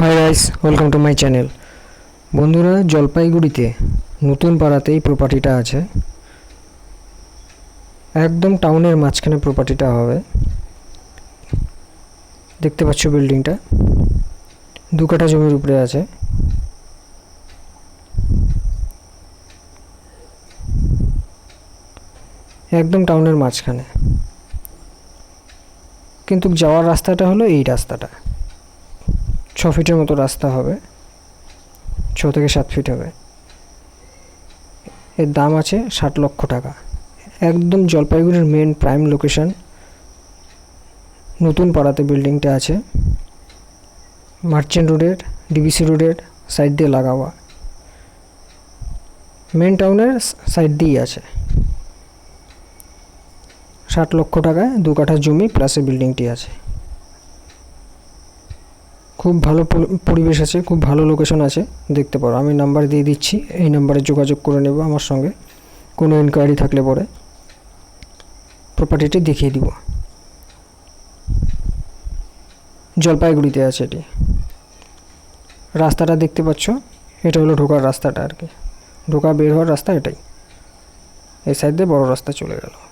Hi guys welcome to my channel বন্ধুরা, জলপাইগুড়িতে নতুন পাড়াতে এই প্রপার্টিটা আছে। একদম টাউনের মাঝখানে প্রপার্টিটা হবে। দেখতে পাচ্ছ বিল্ডিংটা দু কাঠা জমির উপরে আছে। একদম টাউনের মাঝখানে। কিন্তু যাওয়ার রাস্তাটা হলো এই রাস্তাটা। ছ ফিটের মতো রাস্তা হবে। ছ থেকে সাত ফিট হবে। এর দাম আছে ষাট লক্ষ টাকা। একদম জলপাইগুড়ির মেন প্রাইম লোকেশন নতুন পাড়াতে বিল্ডিংটা আছে। মার্চেন্ট রোডের ডিবিসি রোডের সাইড দিয়ে লাগাওয়া। মেন টাউনের সাইড দিয়েই আছে। ষাট লক্ষ টাকায় দু কাঠা জমি প্লাসে বিল্ডিংটি আছে। খুব ভালো পরিবেশ আছে, খুব ভালো লোকেশন আছে, দেখতে পারো। আমি নাম্বার দিয়ে দিচ্ছি, এই নাম্বারে যোগাযোগ করে নেবে আমার সঙ্গে। কোনো ইনকোয়ারি থাকলে পরে। প্রপার্টিটি দেখিয়ে দিব। জলপাইগুড়িতে আছে এটি। রাস্তাটা দেখতে পাচ্ছ? এটা হলো ঢোকার রাস্তাটা আর কি। ঢোকা বের হওয়ার রাস্তা এটাই। এই সাইড দিয়ে বড় রাস্তা চলে গেল।